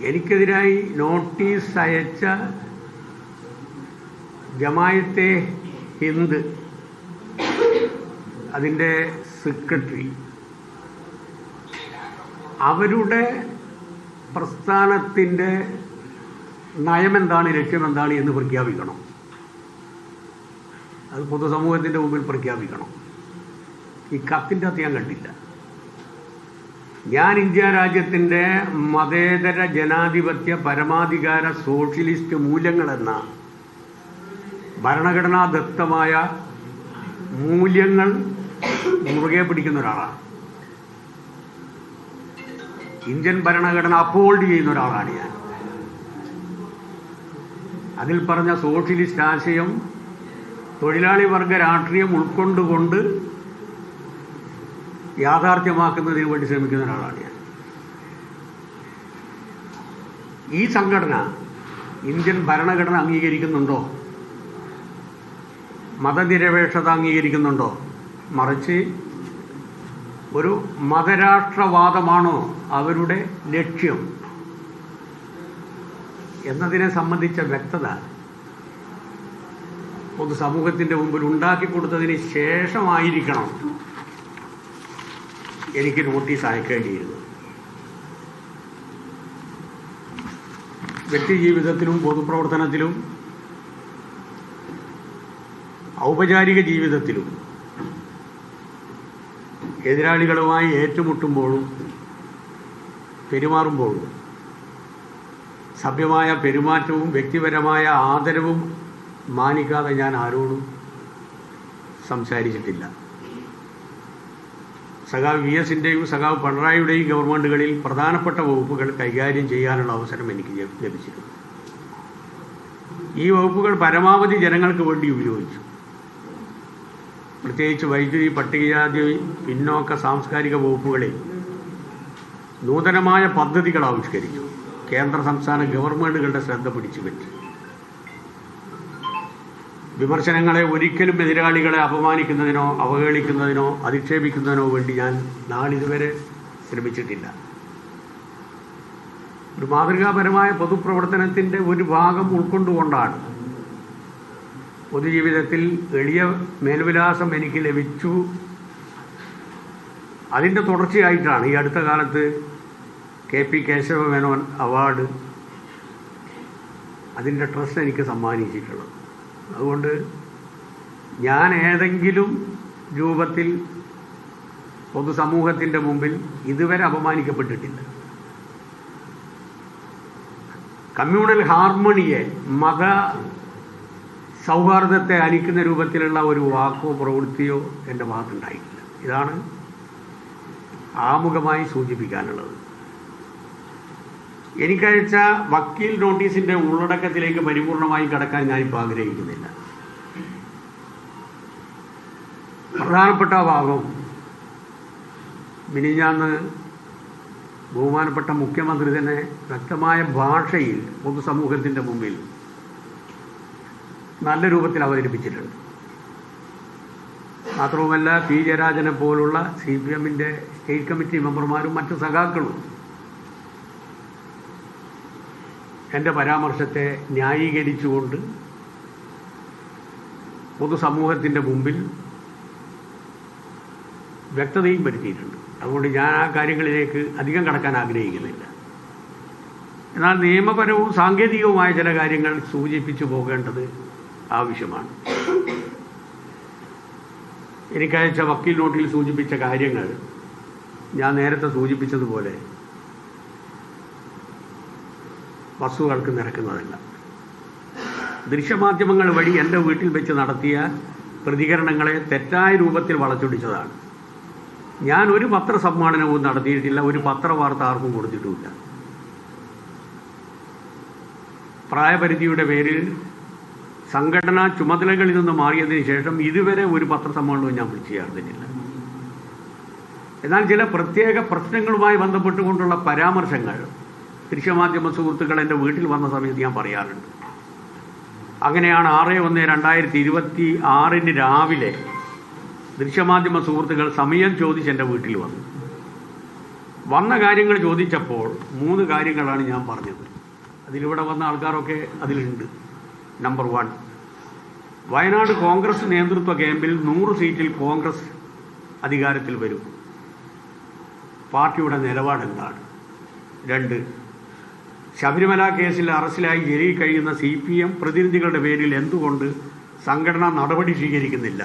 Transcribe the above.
എനിക്കെതിരായി notice അയച്ച ജമായത്തെ ഹിന്ദ് അതിന്റെ secretary. അവരുടെ പ്രസ്ഥാനത്തിന്റെ നയമെന്താണ് ലക്ഷ്യമെന്താണ് എന്ന് പ്രഖ്യാപിക്കണം. അത് പൊതുസമൂഹത്തിന്റെ മുമ്പിൽ പ്രഖ്യാപിക്കണം. ഈ കത്തിന്റെ അത് ഞാൻ കണ്ടില്ല. ഞാൻ ഇന്ത്യ രാജ്യത്തിന്റെ മതേതര ജനാധിപത്യ പരമാധികാര സോഷ്യലിസ്റ്റ് മൂല്യങ്ങളെന്ന ഭരണഘടനാ ദത്തമായ മൂല്യങ്ങൾ മുറുകെ പിടിക്കുന്ന ഒരാളാണ്. ഇന്ത്യൻ ഭരണഘടന അപ്പോൾഡ് ചെയ്യുന്ന ഒരാളാണ് ഞാൻ. അതിൽ പറഞ്ഞ സോഷ്യലിസ്റ്റ് ആശയം തൊഴിലാളി വർഗ രാഷ്ട്രീയം ഉൾക്കൊണ്ടുകൊണ്ട് യാഥാർത്ഥ്യമാക്കുന്നതിന് വേണ്ടി ശ്രമിക്കുന്ന ഒരാളാണ് ഞാൻ. ഈ സംഘടന ഇന്ത്യൻ ഭരണഘടന അംഗീകരിക്കുന്നുണ്ടോ? മതനിരപേക്ഷത അംഗീകരിക്കുന്നുണ്ടോ? മറിച്ച് ഒരു മതരാഷ്ട്രവാദമാണോ അവരുടെ ലക്ഷ്യം? എന്നതിനെ സംബന്ധിച്ച വ്യക്തത പൊതുസമൂഹത്തിന്റെ മുമ്പിൽ ഉണ്ടാക്കി കൊടുത്തതിന് ശേഷമായിരിക്കണം. എനിക്ക് നോട്ടീസ് അയക്കേണ്ടിയിരുന്നു. വ്യക്തി ജീവിതത്തിലും പൊതുപ്രവർത്തനത്തിലും ഔപചാരിക ജീവിതത്തിലും എതിരാളികളുമായി ഏറ്റുമുട്ടുമ്പോഴും പെരുമാറുമ്പോഴും സഭ്യമായ പെരുമാറ്റവും വ്യക്തിപരമായ ആദരവും മാനിക്കാതെ ഞാൻ ആരോടും സംസാരിച്ചിട്ടില്ല. സഖാവ് വി എസിന്റെയും സഖാവ് പിണറായിയുടെയും ഗവൺമെന്റുകളിൽ പ്രധാനപ്പെട്ട വകുപ്പുകൾ കൈകാര്യം ചെയ്യാനുള്ള അവസരം എനിക്ക് ലഭിച്ചിരുന്നു ഈ വകുപ്പുകൾ പരമാവധി ജനങ്ങൾക്ക് വേണ്ടി ഉപയോഗിച്ചു. പ്രത്യേകിച്ച് വൈദ്യുതി പട്ടികജാതി പിന്നോക്ക സാംസ്കാരിക വകുപ്പുകളിൽ നൂതനമായ പദ്ധതികൾ ആവിഷ്കരിച്ചു. കേന്ദ്ര സംസ്ഥാന ഗവൺമെന്റുകളുടെ ശ്രദ്ധ പിടിച്ചു പറ്റി വിമർശനങ്ങളെ ഒരിക്കലും എതിരാളികളെ അപമാനിക്കുന്നതിനോ അവഹേളിക്കുന്നതിനോ അധിക്ഷേപിക്കുന്നതിനോ വേണ്ടി ഞാൻ നാളിതുവരെ ശ്രമിച്ചിട്ടില്ല. ഒരു മാതൃകാപരമായ പൊതുപ്രവർത്തനത്തിന്റെ ഒരു ഭാഗം ഉൾക്കൊണ്ടുകൊണ്ടാണ് പൊതുജീവിതത്തിൽ എളിയ മേൽവിലാസം എനിക്ക് ലഭിച്ചു. അതിന്റെ തുടർച്ചയായിട്ടാണ് ഈ അടുത്ത കാലത്ത് K P Keshava Menon award അതിന്റെ ട്രസ്റ്റ് എനിക്ക് സമ്മാനിച്ചിട്ടുള്ളത്. അതുകൊണ്ട് ഞാൻ ഏതെങ്കിലും രൂപത്തിൽ പൊതുസമൂഹത്തിന്റെ മുമ്പിൽ ഇതുവരെ അപമാനിക്കപ്പെട്ടിട്ടില്ല. കമ്മ്യൂണൽ ഹാർമണിയെ മത സൗഹാർദ്ദത്തെ അലിക്കുന്ന രൂപത്തിലുള്ള ഒരു വാക്കോ പ്രവൃത്തിയോ എന്റെ ഭാഗത്തുണ്ടായിട്ടില്ല. ഇതാണ് ആമുഖമായി സൂചിപ്പിക്കാനുള്ളത്. എനിക്കയച്ച വക്കീൽ നോട്ടീസിന്റെ ഉള്ളടക്കത്തിലേക്ക് പരിപൂർണമായി കടക്കാൻ ഞാനിപ്പോൾ ആഗ്രഹിക്കുന്നില്ല. പ്രധാനപ്പെട്ട ഭാഗം മിനിഞ്ഞാന്ന് ബഹുമാനപ്പെട്ട മുഖ്യമന്ത്രി തന്നെ വ്യക്തമായ ഭാഷയിൽ പൊതുസമൂഹത്തിന്റെ മുമ്പിൽ നല്ല രൂപത്തിൽ അവതരിപ്പിച്ചിട്ടുണ്ട്. മാത്രവുമല്ല പി ജയരാജനെ പോലുള്ള സി പി എമ്മിന്റെ സ്റ്റേറ്റ് കമ്മിറ്റി മെമ്പർമാരും മറ്റു സഖാക്കളും എന്റെ പരാമർശത്തെ ന്യായീകരിച്ചുകൊണ്ട് പൊതുസമൂഹത്തിന്റെ മുമ്പിൽ വ്യക്തതയും വരുത്തിയിട്ടുണ്ട്. അതുകൊണ്ട് ഞാൻ ആ കാര്യങ്ങളിലേക്ക് അധികം കടക്കാൻ ആഗ്രഹിക്കുന്നില്ല. എന്നാൽ നിയമപരവും സാങ്കേതികവുമായ ചില കാര്യങ്ങൾ സൂചിപ്പിച്ചു പോകേണ്ടത് ആവശ്യമാണ്. എനിക്കയച്ച വക്കീൽ നോട്ടിൽ സൂചിപ്പിച്ച കാര്യങ്ങൾ ഞാൻ നേരത്തെ സൂചിപ്പിച്ചതുപോലെ വസ്തുക്കൾക്ക് നിരക്കുന്നതല്ല. ദൃശ്യമാധ്യമങ്ങൾ വഴി എന്റെ വീട്ടിൽ വെച്ച് നടത്തിയ പ്രതികരണങ്ങളെ തെറ്റായ രൂപത്തിൽ വളച്ചൊടിച്ചതാണ്. ഞാൻ ഒരു പത്രസമ്മാനവും നടത്തിയിട്ടില്ല ഒരു പത്രവാർത്ത ആർക്കും കൊടുത്തിട്ടുമില്ല. പ്രായപരിധിയുടെ പേരിൽ സംഘടനാ ചുമതലകളിൽ നിന്ന് മാറിയതിന് ശേഷം ഇതുവരെ ഒരു പത്രസമ്മേളനവും ഞാൻ വിളിച്ചു ചേർന്നിട്ടില്ല എന്നാൽ ചില പ്രത്യേക പ്രശ്നങ്ങളുമായി ബന്ധപ്പെട്ടുകൊണ്ടുള്ള പരാമർശങ്ങൾ ദൃശ്യമാധ്യമ സുഹൃത്തുക്കൾ എന്റെ വീട്ടിൽ വന്ന സമയത്ത് ഞാൻ പറയാറുണ്ട്. അങ്ങനെയാണ് ആറ് ഒന്ന് രണ്ടായിരത്തി ഇരുപത്തി ആറിന് രാവിലെ ദൃശ്യമാധ്യമ സുഹൃത്തുക്കൾ സമയം ചോദിച്ച് എന്റെ വീട്ടിൽ വന്നു. വന്ന കാര്യങ്ങൾ ചോദിച്ചപ്പോൾ മൂന്ന് കാര്യങ്ങളാണ് ഞാൻ പറഞ്ഞത്. അതിലിവിടെ വന്ന ആൾക്കാരൊക്കെ അതിലുണ്ട്. നമ്പർ വൺ വയനാട് കോൺഗ്രസ് നേതൃത്വ ക്യാമ്പിൽ നൂറ് സീറ്റിൽ കോൺഗ്രസ് അധികാരത്തിൽ വരും. പാർട്ടിയുടെ നിലപാട് എന്താണ് രണ്ട് ശബരിമല കേസിൽ അറസ്റ്റിലായി ജയിലിൽ കഴിയുന്ന സി പ്രതിനിധികളുടെ പേരിൽ എന്തുകൊണ്ട് സംഘടന നടപടി സ്വീകരിക്കുന്നില്ല?